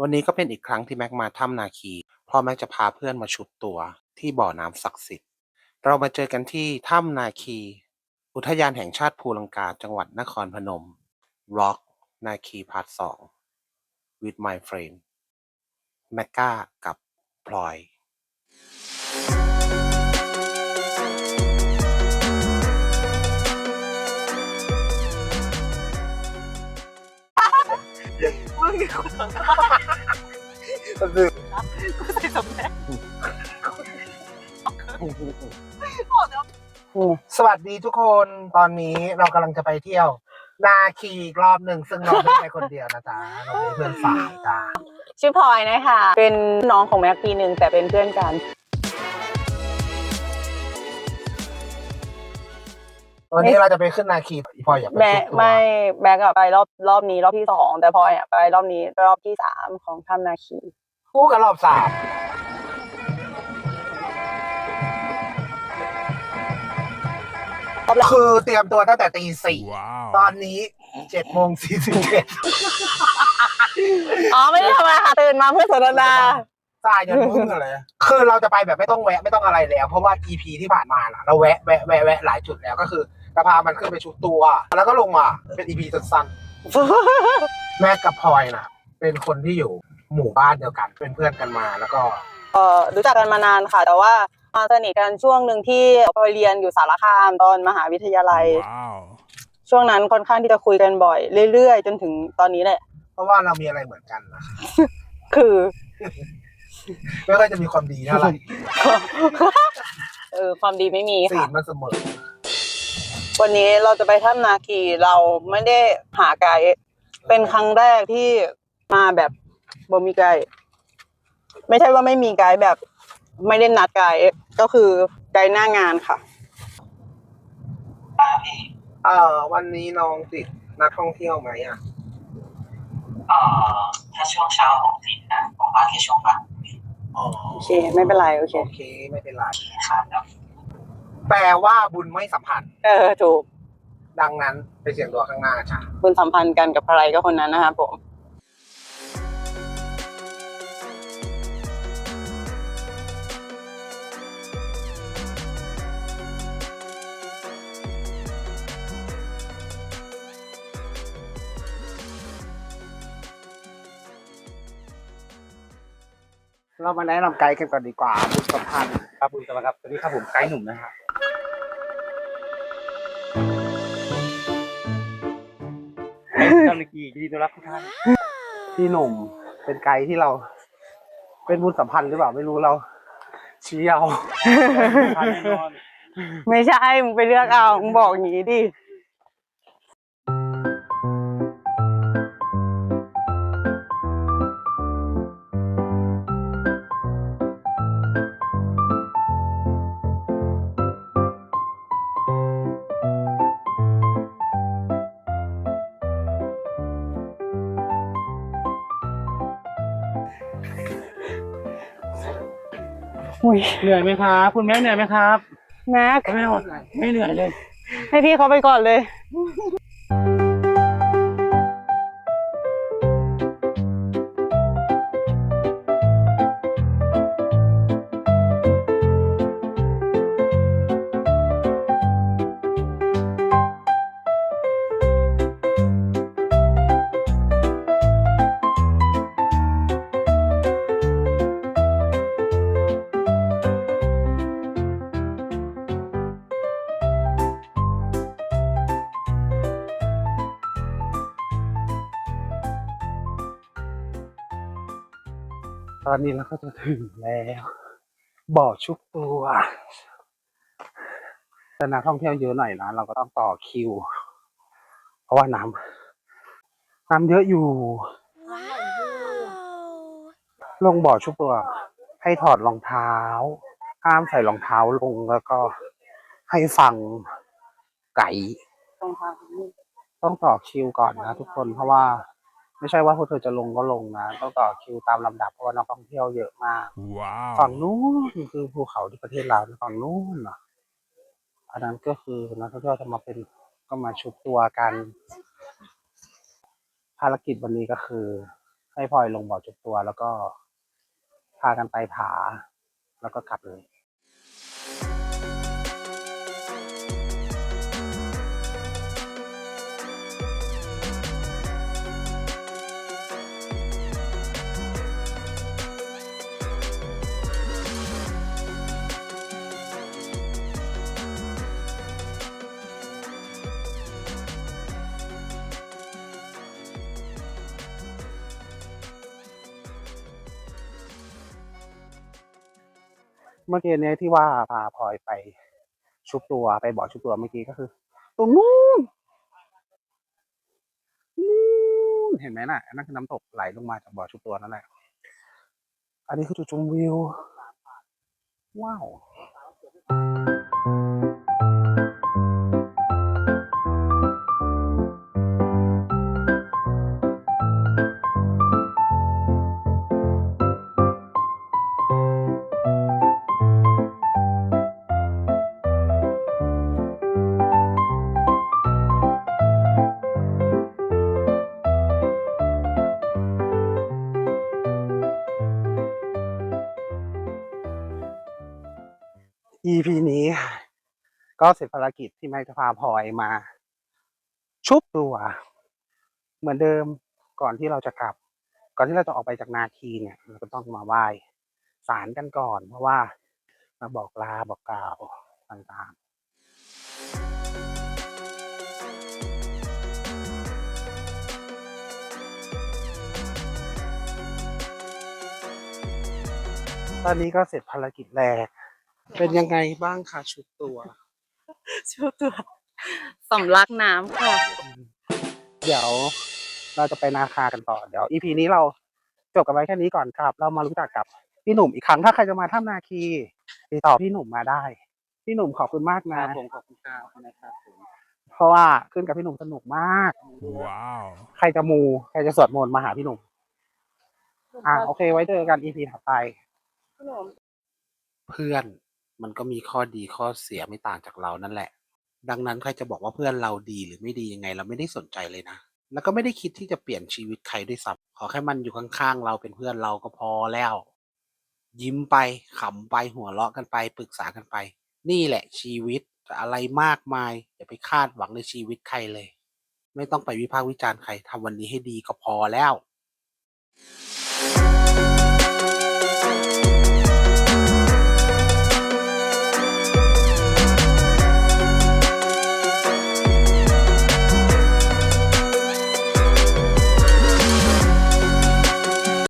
วันนี้ก็เป็นอีกครั้งที่แม็กมาถ้ำนาคีเพราะแม็กจะพาเพื่อนมาชุบตัวที่บ่อน้ำศักดิ์สิทธิ์ เรามาเจอกันที่ถ้ำนาคี อุทยานแห่งชาติภูลังกาจังหวัดนครพนม Rock นาคีพาร์ทสอง with my friend แมกกากับพลอยมึงกูสงสาร กูใส่สมแดงโอ้เดี๋ยวสวัสดีทุกคนตอนนี้เรากำลังจะไปเที่ยว นาคีอีกรอบหนึ่งซึ่งเราไม่ได้ไปคนเดียวนะจ๊ะเราเป็นเพื่อนสาวจ้าชื่อพลอยนะคะ เป็นน้องของแม็กปีหนึ่งแต่เป็นเพื่อนกัน วันนี้เราจะไปขึ้นนาคีพลอยอยากไปแม่ชุดตัวไม่แม็กอะไปรอบรอบนี้รอบที่สองแต่พลอยอะไปรอบนี้รอบที่สามของถ้ำนาคี คู่กันรอบสามคือเตรียมตัวตั้งแต่ตีสี่ตอนนี้เจ็ดโมงสี่สิบเจ็ดอ๋อไม่ได้ทำอะไรค่ะตื่นมาเพื่อสนทนาจ่ายเงินมึงอะไรคือเราจะไปแบบไม่ต้องแวะไม่ต้องอะไรแล้ว เพราะว่า EP ที่ผ่านมาน่ะเราแวะแวะแวะแวะหลายจุดแล้วก็คือจะพามันขึ้นไปชุดตัว แล้วก็ลงมาเป็น EP สั้นๆแม่กับพลอยน่ะ เป็นคนที่อยู่ หมู่บ้านเดียวกันเป็นเพื่อนกันมาแล้วก็เอ่อรู้จักกันมานานค่ะ แต่ว่ามาสนิทกันช่วงหนึ่งที่ไปเรียนอยู่สารคามตอนมหาวิทยาลัย Wow. ช่วงนั้นค่อนข้างที่จะคุยกันบ่อยเรื่อยๆ จนถึงตอนนี้แหละ เพราะว่าเรามีอะไรเหมือนกันนะคือ ไม่ค่อยจะมีความดีเท่าไหร่เออความดีไม่มีสีค่ะ ลมันเสมอวันนี้เราจะไปถ้ำนาคีเราไม่ได้หาไกด์เป็นครั้งแรกที่มาแบบ บ่มีไกด์ไม่ใช่ว่าไม่มีไกด์แบบ ไม่ได้นัดไกด์ก็คือไกด์หน้างานค่ะ เอ่อวันนี้น้องติดนักท่องเที่ยวไหมอะเอ่อถ้าช่วงเช้าผมติดนะผมมาแค่ช่วงบ่ายอ๋อโอเค ไม่เป็นไรโอเคโอเค ไม่เป็นไรครับแล้วแปลว่าบุญไม่สัมพันธ์ เออถูก ดังนั้นไปเสียงตัวข้างหน้าจ้ะคุณสัมพันธ์กันกับใครก็คนนั้นนะครับผม เรามาแนะนำไกด์กันก่อนดีกว่าบุญสัมพันธ์ครับคุณสวัสดีครับสวัสดีครับผมไกด์หนุ่มนะฮะไกด์ทำนากียินดีต้อนรับทุกท่านพี่หนุ่มเป็นไกด์ที่เรา เป็นบุญสัมพันธ์หรือเปล่าไม่รู้เราชี้เอาทานแน่นอนไม่ใช่ มึงไปเลือกเอา มึงบอกอย่างนี้ดิ อุ้ยเหนื่อยไหมครับ คุณแม่เหนื่อยไหมครับ แม็กไม่หมดไม่เหนื่อยเลย ให้พี่เขาไปก่อนเลย ตอนนี้เราก็จะถึงแล้วบ่อชุบตัวแต่นักท่องเที่ยวเยอะหน่อยนะเราก็ต้องต่อคิว เพราะว่าน้ำน้ำเยอะอยู่ ลงบ่อชุบตัว ให้ถอดรองเท้า ห้ามใส่รองเท้าลงแล้วก็ให้ฟังไก่ ต้องต่อคิวก่อนนะทุกคนเพราะว่า ไม่ใช่ว่าพวกเธอจะลงก็ลงนะต้องต่อคิวตามลำดับเพราะว่านักท่องเที่ยวเยอะมาก Wow. ฝั่งนู้นคือภูเขาที่ประเทศลาวฝั่งนู้นน่ะอันนั้นก็คือนักท่องเที่ยวจะมาเป็นก็มาชุบตัวกัน ภารกิจวันนี้ก็คือ ให้พลอยลงบ่อจุดตัวแล้วก็พากันไปผา แล้วก็กลับเลย เมื่อกี้เนี้ยที่ว่าพาพลอยไปชุบตัวไปบ่อชุบตัวเมื่อกี้ก็คือ ตรงนู้นนู้นเห็นไหมน่ะนนั่นคือน้ำตกไหลลงมาจากบ่อชุบตัวนั่นแหละอันนี้คือจุดชมวิว ว้าว EP นี้ ก็เสร็จภารกิจที่แม่จะพาพลอยมา ชุบตัว เหมือนเดิมก่อนที่เราจะกลับ ก่อนที่เราจะออกไปจากนาคีเนี่ยเราก็ต้องมาไหว้ศาลกันก่อน เพราะว่ามาบอกลาบอกกล่าวต่างๆ ตอนนี้ก็เสร็จภารกิจแรก เป็นยังไงบ้างคะชุดตัวชุดตัวสำลักน้ำค่ะ เดี๋ยวเราจะไปนาคากันต่อ เดี๋ยวอีพีนี้เราจบกันไว้แค่นี้ก่อนครับ เรามารู้จักกับพี่หนุ่มอีกครั้งถ้าใครจะมาถ้ำนาคีติดต่อพี่หนุ่มมาได้ พี่หนุ่มขอบคุณมากคนะรับผมขอบคุณครับนะครับผมเพราะว่าขึ้นกับพี่หนุ่มสนุกมาก Wow. ใครจะมู ใครจะสวดมนต์มาหาพี่หนุ่ม อ่าโอเคไว้เจอกันอีพีถัดไป เพื่อน มันก็มีข้อดีข้อเสียไม่ต่างจากเรานั่นแหละ ดังนั้นใครจะบอกว่าเพื่อนเราดีหรือไม่ดียังไง เราไม่ได้สนใจเลยนะ แล้วก็ไม่ได้คิดที่จะเปลี่ยนชีวิตใครด้วยซ้ำขอแค่มันอยู่ข้างๆ เราเป็นเพื่อนเราก็พอแล้ว ยิ้มไปขำไปหัวเราะกันไปปรึกษากันไป นี่แหละชีวิตจะอะไรมากมายอย่าไปคาดหวังในชีวิตใครเลย ไม่ต้องไปวิพากษ์วิจารณ์ใครทำวันนี้ให้ดีก็พอแล้ว